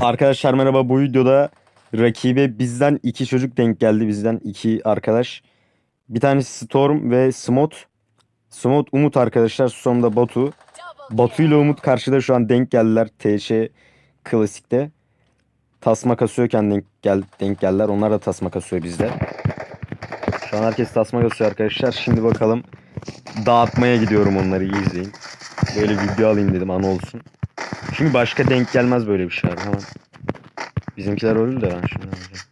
Arkadaşlar merhaba bu videoda rakibe bizden iki çocuk denk geldi. Bizden iki arkadaş. Bir tanesi Storm ve Smot. Smot Umut arkadaşlar. Storm Batu. Batu ile Umut karşıda şu an denk geldiler. TŞ klasikte. Tasma kasıyorken denk, gel, denk geldiler. Onlar da tasma kasıyor bizde. Şu an herkes tasma kasıyor arkadaşlar. Şimdi bakalım dağıtmaya gidiyorum onları iyi izleyin. Böyle video alayım dedim ana olsun. Çünkü başka denk gelmez böyle bir şey abi. Hemen. Bizimkiler öldü de ben şimdi ne yapacağım?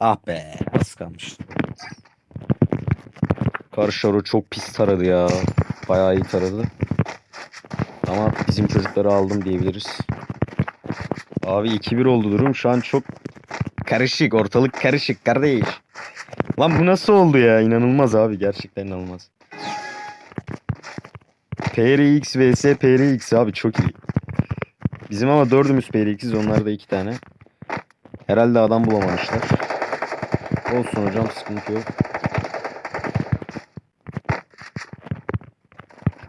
Ah be az kalmıştı. Karşıları çok pis taradı ya. Bayağı iyi taradı. Ama bizim çocukları aldım diyebiliriz. Abi 2-1 oldu durum. Şu an çok karışık. Ortalık karışık kardeş. Lan bu nasıl oldu ya? İnanılmaz abi. Gerçekten inanılmaz. PRX vs PRX abi çok iyi. Bizim ama dördümüz PRX'iz. Onlar da iki tane. Herhalde adam bulamamışlar. Olsun hocam sıkıntı yok.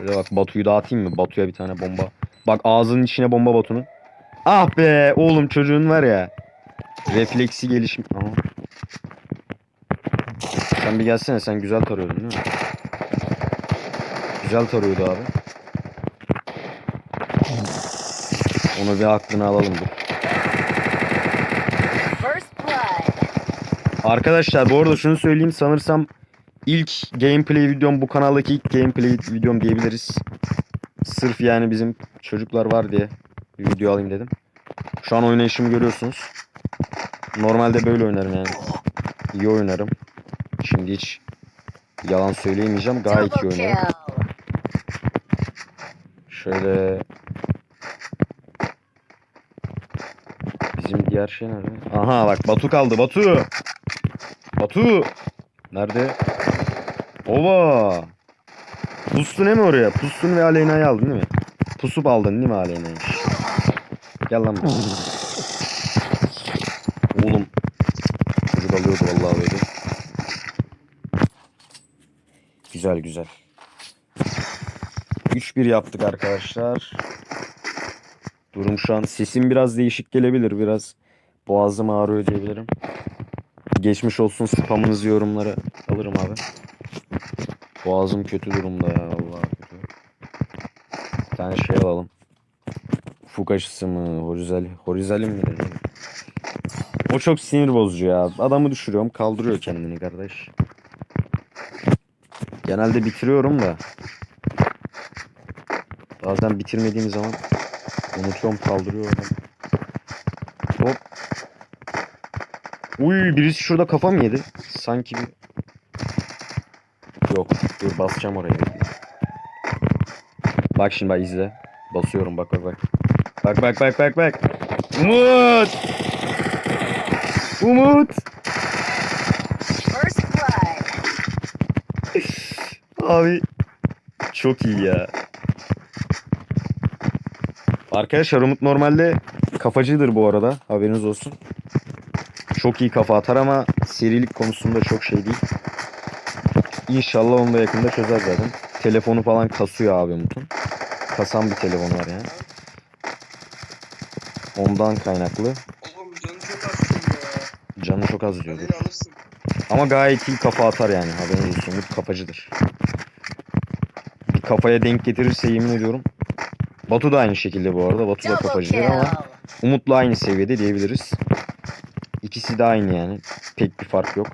Şöyle bak Batu'yu dağıtayım mı? Batu'ya bir tane bomba. Bak ağzının içine bomba Batu'nun. Ah be oğlum çocuğun var ya. Refleksi gelişim. Aha. Sen bir gelsene sen güzel tarıyordun değil mi? Güzel tarıyordu abi. Onu bir aklına alalım dur. Arkadaşlar bu arada şunu söyleyeyim sanırsam ilk gameplay videom bu kanaldaki ilk gameplay videom diyebiliriz. Sırf yani bizim çocuklar var diye bir video alayım dedim. Şu an oynayışımı görüyorsunuz. Normalde böyle oynarım yani. İyi oynarım. Şimdi hiç yalan söyleyemeyeceğim. Gayet iyi oynarım. Şöyle Bizim diğer şey nerede? Aha bak Batu kaldı. Batu. Batu. Nerede? Ova. Pustun değil mi oraya? Pustun ve Aleyna'yı aldın değil mi? Pusup aldın değil mi Aleyna'yı? Gel lan. Oğlum. Çocuk alıyordu vallahi böyle. Güzel güzel. 3-1 yaptık arkadaşlar. Durum şu an sesim biraz değişik gelebilir. Biraz boğazım ağrıyor diyebilirim. Geçmiş olsun spamınızı yorumlara alırım abi. Boğazım kötü durumda ya vallahi kötü. Bir tane şey alalım. Ufuk aşısı mı? Horizal, horizalim mi dedi? O çok sinir bozucu ya. Adamı düşürüyorum kaldırıyor kendini kardeş. Genelde bitiriyorum da. Bazen bitirmediğim zaman unutuyorum kaldırıyor adam. Hop. Uy birisi şurada kafa mı yedi? Sanki bir... Yok dur basacağım oraya. Bak şimdi bak izle. Basıyorum bak bak bak. Bak bak bak bak bak. Umut! Umut! Abi çok iyi ya. Arkadaşlar Umut normalde kafacıdır bu arada. Haberiniz olsun. Çok iyi kafa atar ama serilik konusunda çok şey değil. İnşallah onu da yakında çözer zaten. Telefonu falan kasıyor abi Umut'un. Kasan bir telefon var yani. Ondan kaynaklı. Oğlum canı çok az ya. Canı çok az diyordur. Ama gayet iyi kafa atar yani haberiniz olsun. Umut kafacıdır. Bir kafaya denk getirirse yemin ediyorum. Batu da aynı şekilde bu arada. Batu da kafacıdır ama Umut'la aynı seviyede diyebiliriz. İkisi de aynı yani. Pek bir fark yok.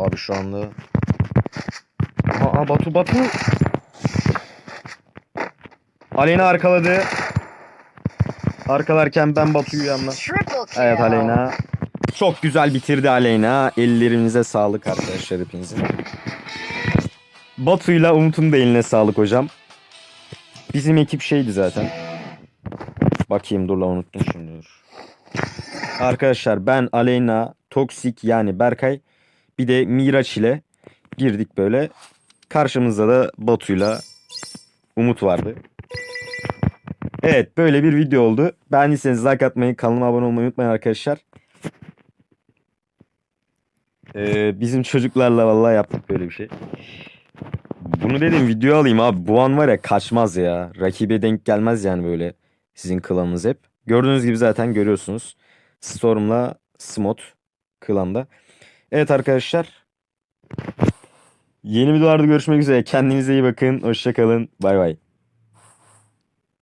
Abi şu anda Aa Batu Batu Aleyna arkaladı. Arkalarken ben Batu'yu yanına. Evet Aleyna. Çok güzel bitirdi Aleyna. Ellerinize sağlık arkadaşlar hepinizin. Batu'yla Umut'un da eline sağlık hocam. Bizim ekip şeydi zaten. Bakayım dur la unuttum şimdi. Arkadaşlar ben Aleyna, Toksik yani Berkay Bir de Miraç ile girdik böyle. Karşımızda da Batu'yla Umut vardı. Evet böyle bir video oldu. Beğendiyseniz like atmayı, kanalıma abone olmayı unutmayın arkadaşlar. Ee, bizim çocuklarla vallahi yaptık böyle bir şey. Bunu dedim video alayım abi. Bu an var ya kaçmaz ya. Rakibe denk gelmez yani böyle sizin klanınız hep. Gördüğünüz gibi zaten görüyorsunuz. Storm'la Smot klanda. Evet arkadaşlar. Yeni videolarda görüşmek üzere. Kendinize iyi bakın. Hoşçakalın. Bay bay.